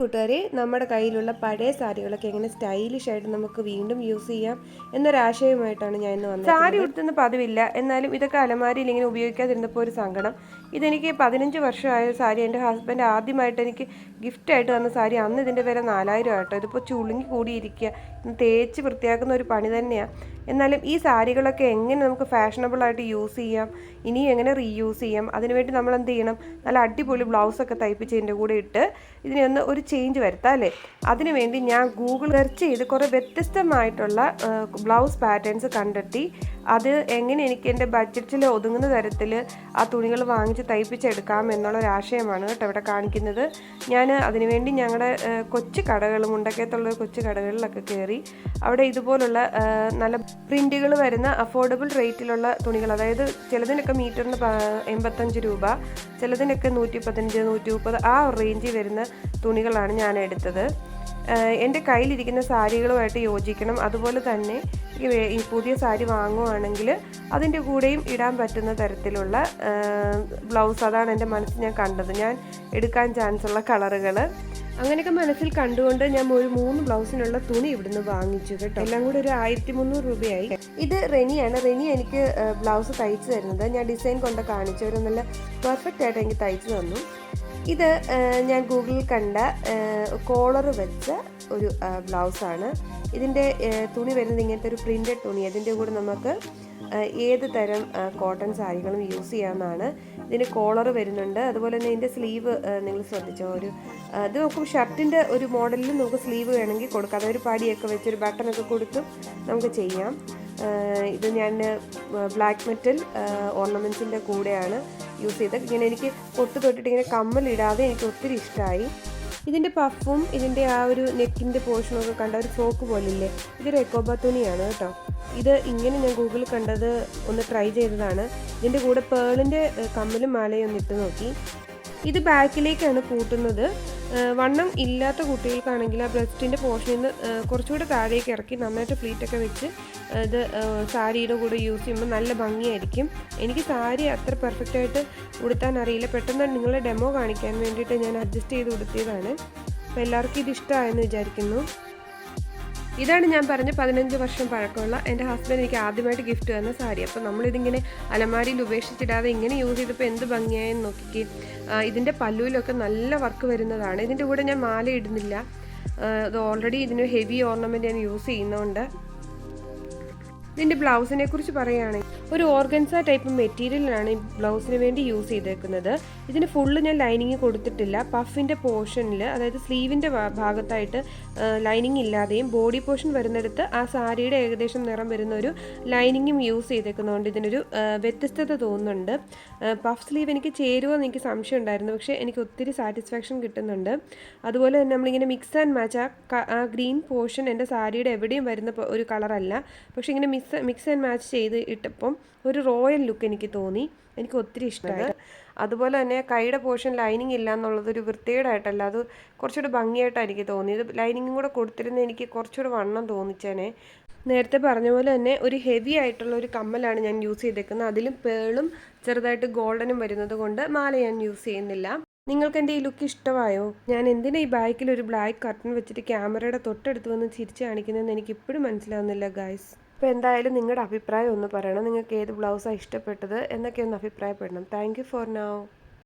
കൂട്ടുകാരെ നമ്മുടെ കയ്യിലുള്ള പഴയ സാരികളൊക്കെ എങ്ങനെ സ്റ്റൈലിഷ് ആയിട്ട് നമുക്ക് വീണ്ടും യൂസ് ചെയ്യാം എന്നൊരാശയമായിട്ടാണ് ഞാൻ ഇന്ന് വന്നത് സാരി ഉടുത്തുന്ന പതിവില്ല. എന്നാലും ഇതൊക്കെ അലമാരിയിൽ ഇങ്ങനെ ഉപയോഗിക്കാതിരുന്നപ്പോൾ ഒരു സങ്കടം. ഇതെനിക്ക് പതിനഞ്ച് വർഷമായ സാരി എന്റെ ഹസ്ബൻഡ് ആദ്യമായിട്ട് എനിക്ക് ഗിഫ്റ്റ് ആയിട്ട് തന്ന സാരി അന്ന് ഇതിന്റെ വില നാലായിരം ആട്ടോ. ഇതിപ്പോൾ ചുളുങ്ങി കൂടിയിരിക്കുക. തേച്ച് വൃത്തിയാക്കുന്ന ഒരു പണി തന്നെയാണ് എന്നാലും ഈ സാരികളൊക്കെ എങ്ങനെ നമുക്ക് ഫാഷനബിൾ ആയിട്ട് യൂസ് ചെയ്യാം ഇനിയും എങ്ങനെ റീയൂസ് ചെയ്യാം അതിനുവേണ്ടി നമ്മൾ എന്ത് ചെയ്യണം? നല്ല അടിപൊളി ബ്ലൗസൊക്കെ തയ്പ്പിച്ച് ഇതിന്റെ കൂടെ ഇട്ട് ഇതിനെ ഒന്ന് ഒരു ചേഞ്ച് വരുത്താം അല്ലേ? അതിനുവേണ്ടി ഞാൻ ഗൂഗിൾ സെർച്ച് ചെയ്ത് കുറേ വ്യത്യസ്തമായിട്ടുള്ള ബ്ലൗസ് പാറ്റേൺസ് കണ്ടെത്തി അത് എങ്ങനെ എനിക്ക് എന്റെ ബഡ്ജറ്റിൽ ഒതുങ്ങുന്ന തരത്തിൽ ആ തുണികൾ വാങ്ങിച്ച് തയ്പ്പിച്ചെടുക്കാം എന്നുള്ള ഒരു ആശയമാണ് കേട്ടോ ഇവിടെ കാണിക്കുന്നത്. ഞാൻ അതിനുവേണ്ടി ഞങ്ങളുടെ കൊച്ചു കടകൾ മുണ്ടക്കത്തുള്ള കൊച്ചു കടകളിലൊക്കെ കയറി അവിടെ ഇതുപോലുള്ള നല്ല പ്രിന്റുകൾ വരുന്ന അഫോർഡബിൾ റേറ്റിലുള്ള തുണികൾ അതായത് ചിലതിനൊക്കെ മീറ്ററിന് എൺപത്തഞ്ച് രൂപ ചിലതിനൊക്കെ നൂറ്റി പതിനഞ്ച് നൂറ്റി മുപ്പത് ആ റേഞ്ചിൽ വരുന്ന തുണികളാണ് ഞാൻ എടുത്തത് എന്റെ കയ്യിലിരിക്കുന്ന സാരികളുമായിട്ട് യോജിക്കണം. അതുപോലെ തന്നെ ഈ പുതിയ സാരി വാങ്ങുവാണെങ്കിൽ അതിന്റെ കൂടെയും ഇടാൻ പറ്റുന്ന തരത്തിലുള്ള ബ്ലൗസ് അതാണ് എന്റെ മനസ്സിൽ ഞാൻ കണ്ടത്. ഞാൻ എടുക്കാൻ ചാൻസ് ഉള്ള കളറുകൾ. അങ്ങനെയൊക്കെ മനസ്സിൽ കണ്ടുകൊണ്ട് ഞാൻ ഒരു മൂന്ന് ബ്ലൗസിനുള്ള തുണി ഇവിടുന്ന് വാങ്ങിച്ചു കേട്ടോ. എല്ലാം കൂടി ഒരു ആയിരത്തി മുന്നൂറ് രൂപയായി. ഇത് റെനിയാണ്. റെനി എനിക്ക് ബ്ലൗസ് തയ്ച്ചു തരുന്നത്. ഞാൻ ഡിസൈൻ കൊണ്ട് കാണിച്ചു. ഒരു നല്ല പെർഫെക്റ്റ് ആയിട്ട് എനിക്ക് തയ്ച്ചു തന്നു. ഇത് ഞാൻ ഗൂഗിളിൽ കണ്ട കോളർ വെച്ച ഒരു ബ്ലൗസാണ്. ഇതിന്റെ തുണി വരുന്നത് ഇങ്ങനത്തെ ഒരു പ്രിന്റഡ് തുണി. അതിന്റെ കൂടെ നമുക്ക് ഏത് തരം കോട്ടൺ സാരികളും യൂസ് ചെയ്യാവുന്നതാണ്. ഇതിന് കോളർ വരുന്നുണ്ട്. അതുപോലെ തന്നെ ഇതിന്റെ സ്ലീവ് നിങ്ങൾ ശ്രദ്ധിച്ചോ. ഒരു ഇത് നോക്കും ഷർട്ടിന്റെ ഒരു മോഡലിൽ നമുക്ക് സ്ലീവ് വേണമെങ്കിൽ കൊടുക്കാം. അതൊരു പടിയൊക്കെ വെച്ചൊരു ബട്ടണൊക്കെ കൊടുത്തും നമുക്ക് ചെയ്യാം. ഇത് ഞാൻ ബ്ലാക്ക് മെറ്റൽ ഓർണമെന്റ്സിന്റെ കൂടെയാണ്. യൂസ് ചെയ്ത്. ഇങ്ങനെ എനിക്ക് പൊട്ട് തൊട്ടിട്ട് ഇങ്ങനെ കമ്മലിടാതെ എനിക്ക് ഒത്തിരി ഇഷ്ടമായി ഇതിന്റെ പഫും ഇതിന്റെ ആ ഒരു നെക്കിന്റെ പോർഷനൊക്കെ കണ്ട ഒരു ഫോക്ക് പോലില്ലേ? ഇതൊരു എക്കോബ തുണിയാണ് കേട്ടോ. ഇത് ഇങ്ങനെ ഞാൻ ഗൂഗിളിൽ കണ്ടത് ഒന്ന് ട്രൈ ചെയ്തതാണ്. ഇതിന്റെ കൂടെ പേളിന്റെ കമ്മലും മാലയും ഒന്ന് ഇട്ട് നോക്കി. ഇത് ബാക്കിലേക്കാണ് കൂട്ടുന്നത്. വണ്ണം ഇല്ലാത്ത കുട്ടികൾക്കാണെങ്കിൽ ആ ബ്രസ്റ്റിന്റെ പോർഷനിൽ നിന്ന് കുറച്ചുകൂടെ താഴേക്ക് ഇറക്കി നന്നായിട്ട് ഫ്ലീറ്റൊക്കെ വെച്ച് ഇത് സാരിയുടെ കൂടെ യൂസ് ചെയ്യുമ്പോൾ നല്ല ഭംഗിയായിരിക്കും. എനിക്ക് സാരി അത്ര പെർഫെക്റ്റായിട്ട് ഉടുത്താൻ അറിയില്ല. പെട്ടെന്ന് നിങ്ങളെ ഡെമോ കാണിക്കാൻ വേണ്ടിയിട്ട് ഞാൻ അഡ്ജസ്റ്റ് ചെയ്ത് ഉടുത്തിയതാണ്. അപ്പോൾ എല്ലാവർക്കും ഇത് ഇഷ്ടമായെന്ന് വിചാരിക്കുന്നു. ഇതാണ് ഞാൻ പറഞ്ഞ പതിനഞ്ച് വർഷം പഴക്കമുള്ള എന്റെ ഹസ്ബൻഡ് എനിക്ക് ആദ്യമായിട്ട് ഗിഫ്റ്റ് തന്ന സാരി. അപ്പോൾ നമ്മളിതിങ്ങനെ അലമാരിയിൽ ഉപേക്ഷിച്ചിടാതെ ഇങ്ങനെ യൂസ് ചെയ്തപ്പോൾ എന്ത് ഭംഗിയായെന്ന് നോക്കി ഇതിന്റെ പല്ലുവിലൊക്കെ നല്ല വർക്ക് വരുന്നതാണ്. ഇതിന്റെ കൂടെ ഞാൻ മാല ഇടുന്നില്ല. ഇത് ഓൾറെഡി ഇതിന് ഹെവി ഓർണമെന്റ് ഞാൻ യൂസ് ചെയ്യുന്നതുകൊണ്ട് ഇതിന്റെ ബ്ലൗസിനെ കുറിച്ച് പറയുകയാണെങ്കിൽ ഒരു ഓർഗൻസ ടൈപ്പ് മെറ്റീരിയലാണ് ഈ ബ്ലൗസിന് വേണ്ടി യൂസ് ചെയ്തേക്കുന്നത്. ഇതിന് ഫുള്ള് ഞാൻ ലൈനിങ് കൊടുത്തിട്ടില്ല. പഫിന്റെ പോർഷനിൽ അതായത് സ്ലീവിന്റെ ഭാഗത്തായിട്ട് ലൈനിങ് ഇല്ലാതെയും ബോഡി പോർഷൻ വരുന്നിടത്ത് ആ സാരിയുടെ ഏകദേശം നിറം വരുന്ന ഒരു ലൈനിങ്ങും യൂസ് ചെയ്തേക്കുന്നതുകൊണ്ട് ഇതിനൊരു വ്യത്യസ്തത തോന്നുന്നുണ്ട്. പഫ് സ്ലീവ് എനിക്ക് ചേരുമോ എന്ന് എനിക്ക് സംശയം ഉണ്ടായിരുന്നു. പക്ഷേ എനിക്ക് ഒത്തിരി സാറ്റിസ്ഫാക്ഷൻ കിട്ടുന്നുണ്ട്. അതുപോലെ തന്നെ നമ്മളിങ്ങനെ മിക്സ് ആൻഡ് മാച്ച് ആ ഗ്രീൻ പോർഷൻ എന്റെ സാരിയുടെ എവിടെയും വരുന്ന ഒരു കളറല്ല പക്ഷേ ഇങ്ങനെ മിക്സ് മിക്സ് ആൻഡ് മാച്ച് ചെയ്ത് ഇട്ടപ്പം ഒരു റോയൽ ലുക്ക് എനിക്ക് തോന്നി. എനിക്ക് ഒത്തിരി ഇഷ്ടമായി അതുപോലെ തന്നെ കൈയുടെ പോർഷൻ ലൈനിങ് ഇല്ല എന്നുള്ളത് ഒരു വൃത്തികേടായിട്ടല്ല അത് കുറച്ചുകൂടി ഭംഗിയായിട്ടാണ് എനിക്ക് തോന്നിയത് ലൈനിങ്ങും കൂടെ കൊടുത്തിരുന്ന എനിക്ക് കുറച്ചുകൂടി വണ്ണം തോന്നിച്ചേനെ. നേരത്തെ പറഞ്ഞ പോലെ തന്നെ ഒരു ഹെവി ആയിട്ടുള്ള ഒരു കമ്മലാണ് ഞാൻ യൂസ് ചെയ്തേക്കുന്നത്. അതിലും പേളും ചെറുതായിട്ട് ഗോൾഡനും വരുന്നത് കൊണ്ട് മാല ഞാൻ യൂസ് ചെയ്യുന്നില്ല. നിങ്ങൾക്ക് എന്റെ ഈ ലുക്ക് ഇഷ്ടമായോ? ഞാൻ എന്തിനാ ഈ ബാക്കിൽ ഒരു ബ്ലാക്ക് കർട്ടൻ വെച്ചിട്ട് ക്യാമറയുടെ തൊട്ടടുത്ത് വന്ന് ചിരിച്ച് കാണിക്കുന്നതെന്ന് എനിക്ക് ഇപ്പോഴും മനസ്സിലാവുന്നില്ല ഗായ്സ് അപ്പോൾ എന്തായാലും നിങ്ങളുടെ അഭിപ്രായം ഒന്ന് പറയണം. നിങ്ങൾക്ക് ഏത് ബ്ലൗസാണ് ഇഷ്ടപ്പെട്ടത് എന്നൊക്കെ ഒന്ന് അഭിപ്രായപ്പെടണം. Thank for now.